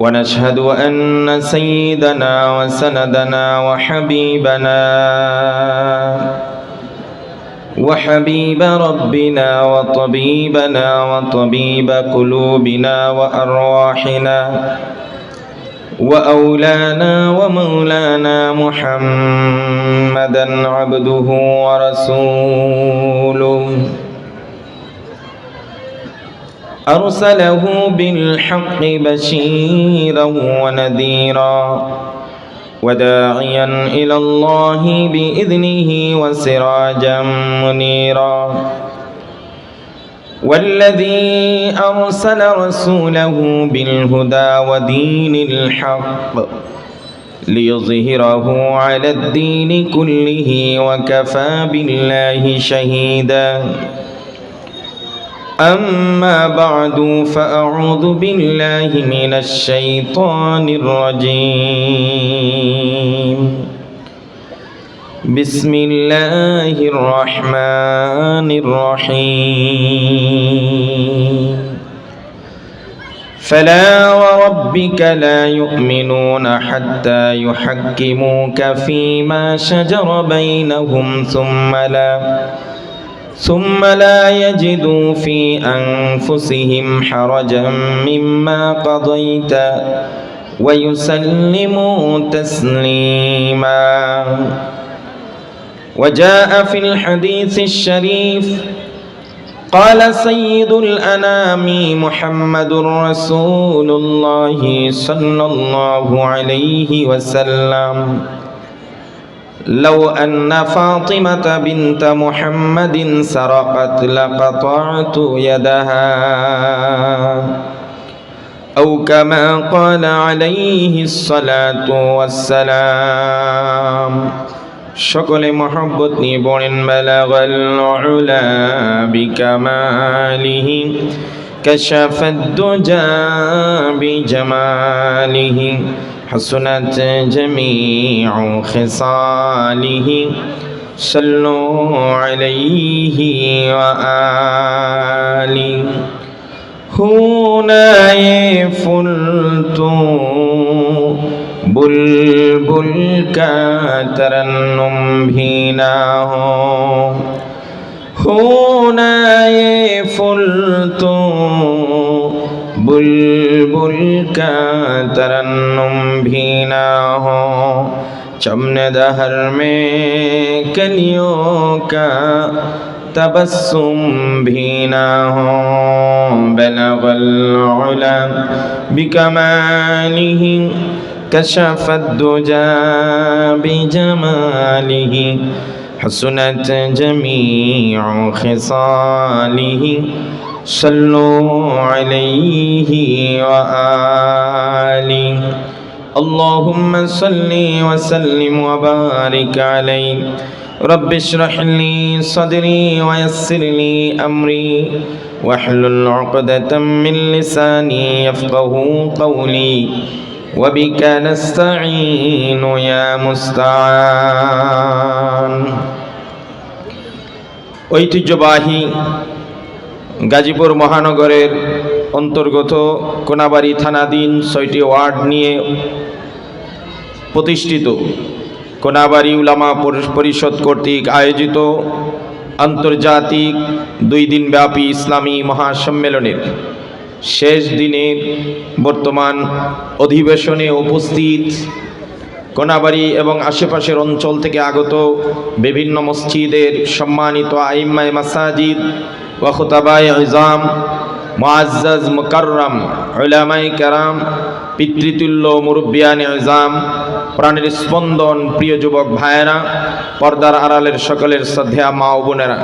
ونشهد أن سيدنا وسندنا وحبيبنا وحبيب ربنا وطبيبنا وطبيب قلوبنا وأرواحنا وأولانا ومولانا محمدا عبده ورسوله. أرسله بالحق بشيرا ونذيرا وداعيا إلى الله بإذنه وسراجا منيرا. والذي أرسل رسوله بالهدى ودين الحق ليظهره على الدين كله وكفى بالله شهيداً. أما بعد فأعوذ بالله من الشيطان الرجيم. بسم الله الرحمن الرحيم. فلا وربك لا يؤمنون حتى يحكموك فيما شجر بينهم ثم لا ثم لا يجدوا في أنفسهم حرجا مما قضيت ويسلموا تسليما. وجاء في الحديث الشريف قال سيد الأنام محمد رسول الله صلى الله عليه وسلم لو أن فاطمة بنت محمد سرقت لقطعت يدها أو كما قال عليه الصلاة والسلام সকলে মহব্বত নিয়ে বলেন বালাগাল উলা বিকামালিহি كشف الدجى بجماله حسنت جميع خصاله صلوا عليه وآله. هنا نايف بلبل کا ترنم بھی نہ ہو ہونا یہ فل تو بل बुलबुल का तरन्नुम भी ना हो चमन दहर में कलियों का तबस्सुम भी ना हो बलगल उला बिकमालिह كشف الدجى بجماله حسنت جميع خصاله صلوا عليه وآله اللهم صل وسلم وبارك عليه رب اشرح لي صدري ويسر لي أمري واحلل عقدة من لساني يفقه قولي وبك نستعين يا مستعان ঐতিহ্যবাহী গাজীপুর মহানগরের অন্তর্গত কোনাবাড়ি থানাধীন ছয়টি ওয়ার্ড নিয়ে প্রতিষ্ঠিত কোনাবাড়ি উলামা পরিষদ কর্তৃক আয়োজিত আন্তর্জাতিক দুই দিনব্যাপী ইসলামী মহাসম্মেলনের শেষ দিনের বর্তমান অধিবেশনে উপস্থিত কোনাবাড়ি এবং আশেপাশের অঞ্চল থেকে আগত বিভিন্ন মসজিদের সম্মানিত আইম্মায় মাসাজিদ ওয়াখতাবাই ইজাম, মুআজ্জাজ মুকাররম উলামাই কারাম, পিতৃতুল্য মুরব্বিয়ান ইজাম, প্রাণের স্পন্দন প্রিয় যুবক ভাইয়েরা, পর্দার আড়ালের সকলের শ্রদ্ধা মা ও বোনেরা।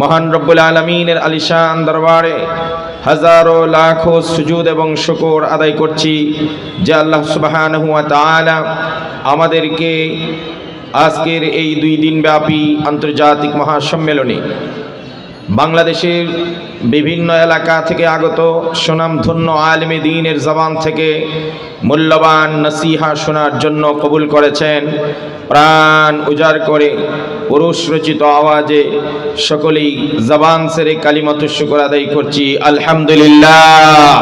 মহান রব্বুল আলমিনের আলিশান দরবারে হাজারো লাখো সুজুদ এবং শুকর আদায় করছি যে আল্লাহ সুবহানাহু ওয়া তাআলা আমাদেরকে আজকের এই দুই দিনব্যাপী আন্তর্জাতিক মহাসম্মেলনে বাংলাদেশের বিভিন্ন এলাকা থেকে আগত সুনামধন্য আলমে দিনের জবান থেকে মূল্যবান নসিহা শোনার জন্য কবুল করেছেন প্রাণ উজাড় করে পুরুষ রচিত আওয়াজে সকলেই জবান সেরে কালিমত শুকর আদায় করছি আলহামদুলিল্লাহ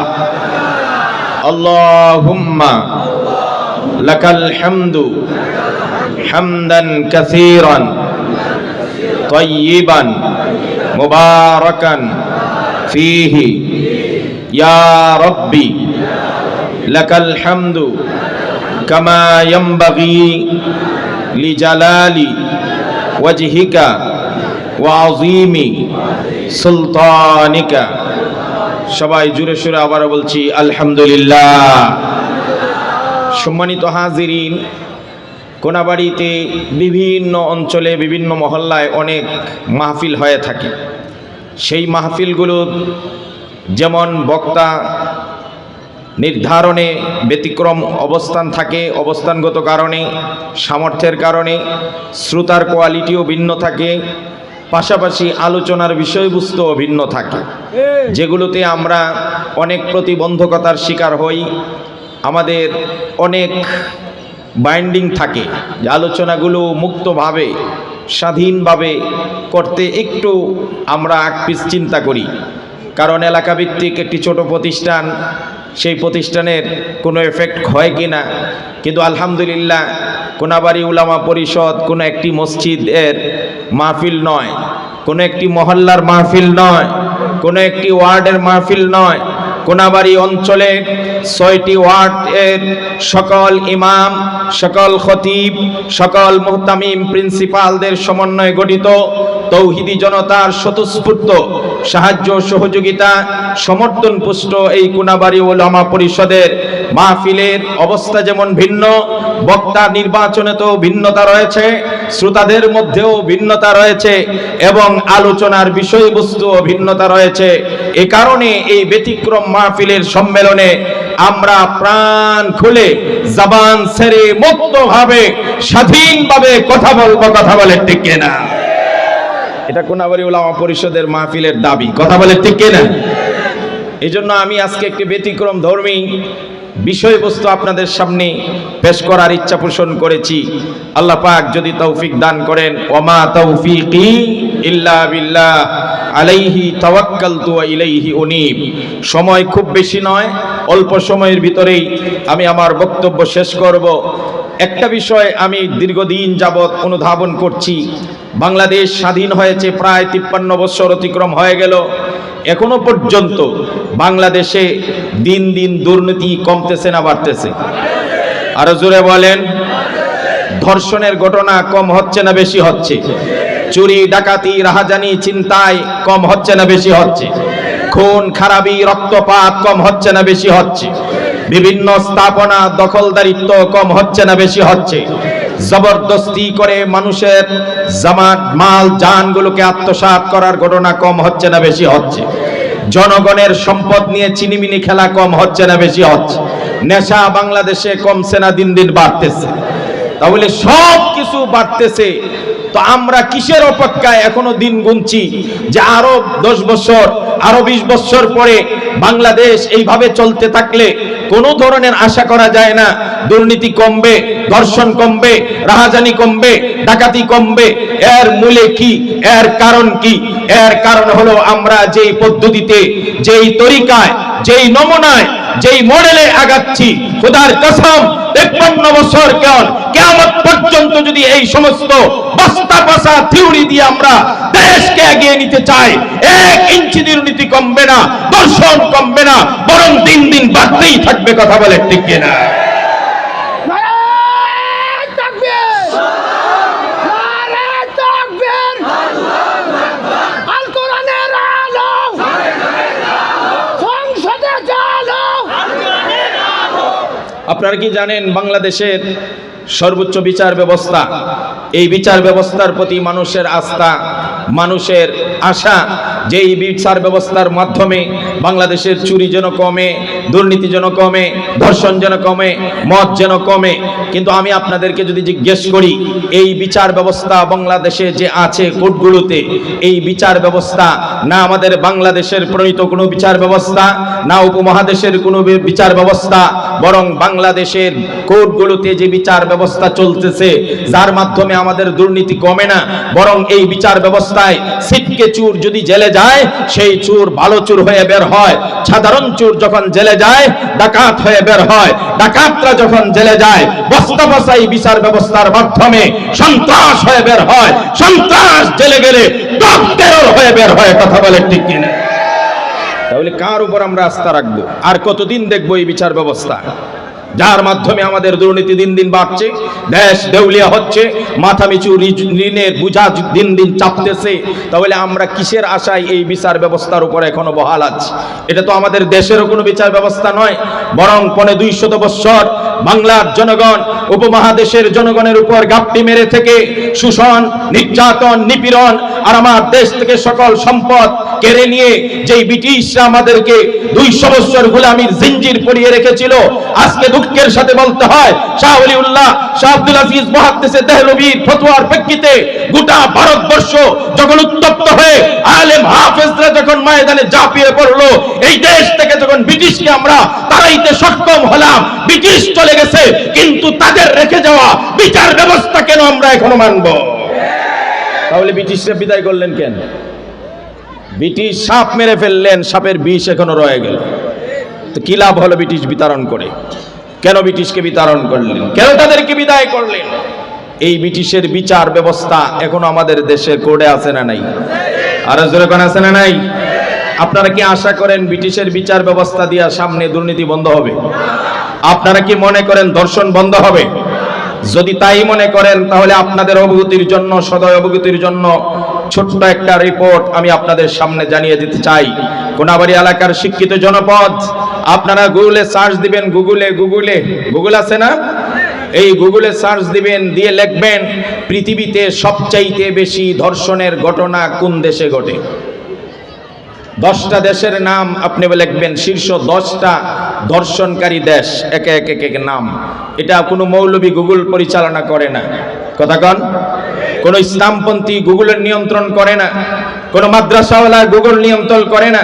আল্লাহুম্মা লাকাল হামদু হামদান কাসীরান طيبا মুবারাকান ফিহি। ইয়া রব্বি, লাকাল হামদু কামা ইয়ানবাগি লিজালালি ওয়াজহিকা ওয়া আযীমি সুলতানিকা। সবাই জুরে সুরে আবারও বলছি, আলহামদুলিল্লাহ। সম্মানিত হাজিরিন কোনাবাড়িতে বিভিন্ন অঞ্চলে, বিভিন্ন মহল্লায় অনেক মাহফিল হয়ে থাকে। সেই মাহফিলগুলো যেমন বক্তা নির্ধারণে ব্যতিক্রম অবস্থান থাকে, অবস্থানগত কারণে, সামর্থ্যের কারণে, শ্রোতার কোয়ালিটিও ভিন্ন থাকে, পাশাপাশি আলোচনার বিষয়বস্তুও ভিন্ন থাকে। যেগুলোতে আমরা অনেক প্রতিবন্ধকতার শিকার হই, আমাদের অনেক বাইন্ডিং থাকে। যে আলোচনাগুলো মুক্তভাবে, স্বাধীনভাবে করতে একটু আমরা আকপিস চিন্তা করি। কারণ এলাকাভিত্তিক একটি ছোট প্রতিষ্ঠান, সেই প্রতিষ্ঠানের কোনো এফেক্ট হয় কি না? কিন্তু আলহামদুলিল্লাহ, কোনাবাড়ি উলামা পরিষদ কোনো একটি মসজিদের মাহফিল নয়, কোনো একটি মহল্লার মাহফিল নয়, কোনো একটি ওয়ার্ডের মাহফিল নয় কোনাবাড়ি অঞ্চলে ছয়টি ওয়ার্ড এর সকল ইমাম, সকল খতিব, সকল মোহতামিম প্রিন্সিপালদের সমন্বয়ে গঠিত তৌহিদি জনতার স্বতঃস্ফূর্ত সাহায্য সহযোগিতা সমর্থন পুষ্ট এই কোনাবাড়ি ওলামা পরিষদের মাহফিলের অবস্থা যেমন ভিন্ন বক্তা নির্বাচনে তো ভিন্নতা রয়েছে, শ্রোতাদের মধ্যেও ভিন্নতা রয়েছে এবং আলোচনার বিষয়বস্তুও ভিন্নতা রয়েছে। এ কারণে এই ব্যতিক্রম মাহফিলের সম্মেলনে আমরা প্রাণ খুলে জবান ছেড়ে মুক্তভাবে, স্বাধীনভাবে কথা বলব, কথা বলে ঠিক না এটা কোনাবাড়ি ওলামা পরিষদের মাহফিলের দাবি, কথা বলে ঠিক না এই জন্য আমি আজকে একটি ব্যতিক্রম ধর্মী বিষয়বস্তু আপনাদের সামনে পেশ করার ইচ্ছা পোষণ করেছি। আল্লাহ পাক যদি তৌফিক দান করেন, ওমা তৌফিকি ইল্লা বিল্লাহ, আলাইহি তাওয়াক্কালতু ওয়া ইলাইহি উনীব। সময় খুব বেশি নয়, অল্প সময়ের ভিতরেই আমি আমার বক্তব্য শেষ করব। একটা বিষয় আমি দীর্ঘদিন যাবৎ অনুধাবন করছি, বাংলাদেশ স্বাধীন হয়েছে প্রায় তিপ্পান্ন বছর অতিক্রম হয়ে গেল। এখনও পর্যন্ত বাংলাদেশে দিন দিন দুর্নীতি কমতেছে না বাড়তেছে। আরও জোরে বলেন, ধর্ষণের ঘটনা কম হচ্ছে না বেশি হচ্ছে? চুরি, ডাকাতি, রাহাজানি চিন্তায় কম হচ্ছে না বেশি হচ্ছে? খুন, খারাপি, রক্তপাত কম হচ্ছে না বেশি হচ্ছে? বিভিন্ন স্থাপনা দখলদারিত্ব কম হচ্ছে না বেশি হচ্ছে? জবরদস্তি করে মানুষের জামাত, মাল জানগুলোকে আত্মসাৎ করার ঘটনা কম হচ্ছে না বেশি হচ্ছে? জনগণের সম্পদ নিয়ে চিনিমিনি খেলা কম হচ্ছে না বেশি হচ্ছে। নেশা বাংলাদেশে কমছে না, দিন দিন বাড়তেছে। তাহলে সব কিছু বাড়তেছে। তো আমরা কিসের অপেক্ষায় এখনও দিন গুনছি যে আরও দশ বছর, আরও বিশ বছর পরে বাংলাদেশ এইভাবে চলতে থাকলে কোনো ধরনের আশা করা যায় না। দুর্নীতি কমবে, ধর্ষণ কমবে, রাহাজানি কমবে, ডাকাতি কমবে। এর মূলে কি, এর কারণ কি? এর কারণ হলো আমরা যেই পদ্ধতিতে, যেই তরিকায় যেই নমুনায়, যেই মডেলে আগাচ্ছি, খোদার কসম তেপ্পান্ন বছর কেন কেমন পর্যন্ত যদি এই সমস্ত বস্তা পাসা থিওরি দিয়ে আমরা দেশকে এগিয়ে নিতে চাই, এক ইঞ্চি দুর্নীতি কমবে না দর্শন কমবে না, বরং দিন দিন বাড়তেই থাকবে, কথা বলে ঠিক না আপনারা কি জানেন বাংলাদেশের সর্বোচ্চ বিচার ব্যবস্থা? এই বিচার ব্যবস্থার প্রতি মানুষের আস্থা, মানুষের আশা যে এই বিচার ব্যবস্থার মাধ্যমে বাংলাদেশের চুরি যেন কমে দুর্নীতি যেন কমে, ধর্ষণ যেন কমে, মদ যেন কমে। কিন্তু আমি আপনাদেরকে যদি জিজ্ঞেস করি, এই বিচার ব্যবস্থা বাংলাদেশে যে আছে কোর্টগুলোতে, এই বিচার ব্যবস্থা, না আমাদের বাংলাদেশের প্রণীত কোনো বিচার ব্যবস্থা, না উপমহাদেশের কোনো বিচার ব্যবস্থা, বরং বাংলাদেশের কোর্টগুলোতে যে বিচার ব্যবস্থা চলতেছে, যার মাধ্যমে আমাদের দুর্নীতি কমে না, বরং এই বিচার ব্যবস্থায় সিটকে চুর যদি জেলে যায়, সেই চুর ভালো চুর হয়ে বের হয়। সাধারণ চুর যখন জেলে যায়, ডাকাত হয়ে বের হয়। ডাকাতরা যখন জেলে যায় বিচার ব্যবস্থার মাধ্যমে সন্ত্রাস হয়ে বের হয়। সন্ত্রাস জেলে গেলে হয়ে বের হয়, কথা বলে ঠিক কিনা? তাহলে কার উপর আমরা আস্থা রাখব? আর কতদিন দেখব এই বিচার ব্যবস্থা? যার মাধ্যমে আমাদের দুর্নীতি দিন দিন বাড়ছে, দেশ দেউলিয়া হচ্ছে, মাথা মিচু ঋণের বুঝা দিন দিন চাপতেছে। তাহলে আমরা কিসের আশায় এই বিচার ব্যবস্থার উপরে এখনও বহাল আছি? এটা তো আমাদের দেশেরও কোনো বিচার ব্যবস্থা নয়, বরং পনে দুইশত বৎসর বাংলার জনগণ, উপমহাদেশের জনগণের উপর গাপটি মেরে থেকে শোষণ, নির্যাতন, নিপীড়ন আর আমার দেশ থেকে সকল সম্পদ কেড়ে নিয়ে যেই ব্রিটিশরা আমাদেরকে দুইশো বছর গুলামির জিঞ্জির পরিয়ে রেখেছিল, আজকে দুঃখের সাথে বলতে হয়, শাহ উল্লাহ শাহ আব্দুল আজিজ মহাদ্দেশে দেহলবীর ফতোয়ার প্রেক্ষিতে গোটা ভারতবর্ষ যখন উত্তপ্ত হয়ে আলেম হাফেজরা যখন ময়দানে ঝাঁপিয়ে পড়ল, এই দেশ থেকে যখন ব্রিটিশকে আমরা তাড়াইতে সক্ষম হলাম, ব্রিটিশ গেছে, কিন্তু তাদের রেখে যাওয়া বিচার ব্যবস্থা কেন আমরা এখনও মানবো? তাহলে ব্রিটিশরা বিদায় করলেন কেন? ব্রিটিশ সাপ মেরে ফেললেন, সাপের বিষ এখনও রয়ে গেল। তো কি লাভ হলো ব্রিটিশ বিতরণ করে? কেন ব্রিটিশকে বিতরণ করলেন? কেন তাদেরকে বিদায় করলেন? এই ব্রিটিশের বিচার ব্যবস্থা এখনও আমাদের দেশে কোডে আছে না নাই? আর জোরে কোন আছে না নাই? আপনারা কি আশা করেন ব্রিটিশের বিচার ব্যবস্থা দিয়া সামনে দুর্নীতি বন্ধ হবে? আপনারা কি মনে করেন ধর্ষণ বন্ধ হবে? যদি তাই মনে করেন, তাহলে আপনাদের অবগতির জন্য, সদয় অবগতির জন্য ছোট্ট একটা রিপোর্ট আমি আপনাদের সামনে জানিয়ে দিতে চাই। কোনাবাড়ি এলাকার শিক্ষিত জনপদ, আপনারা গুগলে সার্চ দিবেন গুগলে গুগলে গুগল আছে না? এই গুগলে সার্চ দিবেন, দিয়ে লিখবেন, পৃথিবীতে সবচাইতে বেশি ধর্ষণের ঘটনা কোন দেশে ঘটে? দশটা দেশের নাম আপনি লিখবেন, শীর্ষ দশটা দর্শনকারী দেশ, একে একে এক নাম। এটা কোনো মৌলবী গুগল পরিচালনা করে না। কথা কন? কোনো ইসলামপন্থী গুগলের নিয়ন্ত্রণ করে না। কোনো মাদ্রাসাওয়ালা গুগল নিয়ন্ত্রণ করে না।